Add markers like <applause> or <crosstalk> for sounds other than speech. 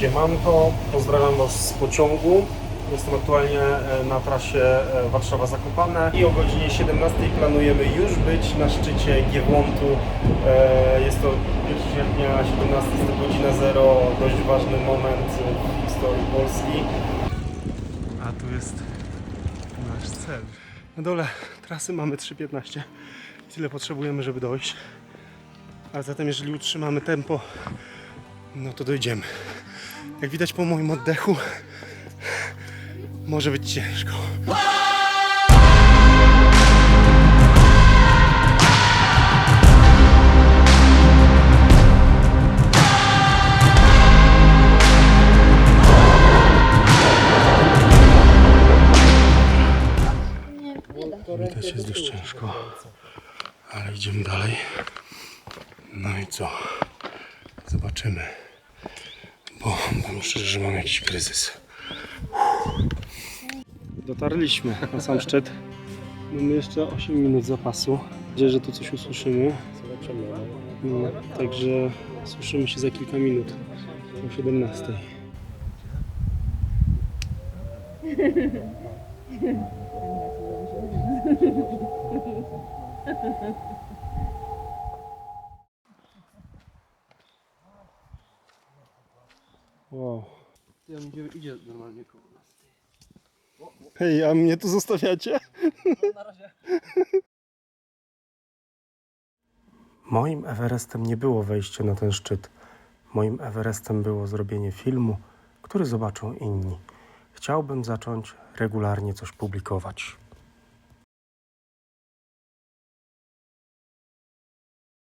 Siemanko, pozdrawiam Was z pociągu. Jestem aktualnie e, na trasie e, Warszawa-Zakopane i o godzinie 17 planujemy już być na szczycie Giewłątu. E, Jest to 1 sierpnia, 17 jest to godzina 0, dość ważny moment w historii Polski. A tu jest nasz cel. Na dole trasy mamy 3.15. Tyle potrzebujemy, żeby dojść. A zatem jeżeli utrzymamy tempo, no to dojdziemy. Jak widać po moim oddechu, może być ciężko. Widać jest dość ciężko, ale idziemy dalej. No i co? Zobaczymy. Bo powiem szczerze, że mam jakiś kryzys. Dotarliśmy na sam szczyt. Mamy jeszcze 8 minut zapasu. Nadzieję, że tu coś usłyszymy. No, także słyszymy się za kilka minut. O 17. <laughs> Wow. Ja idzie, idzie normalnie koło nas. Hej, a mnie tu zostawiacie? Na razie. Moim Everestem nie było wejście na ten szczyt. Moim Everestem było zrobienie filmu, który zobaczą inni. Chciałbym zacząć regularnie coś publikować.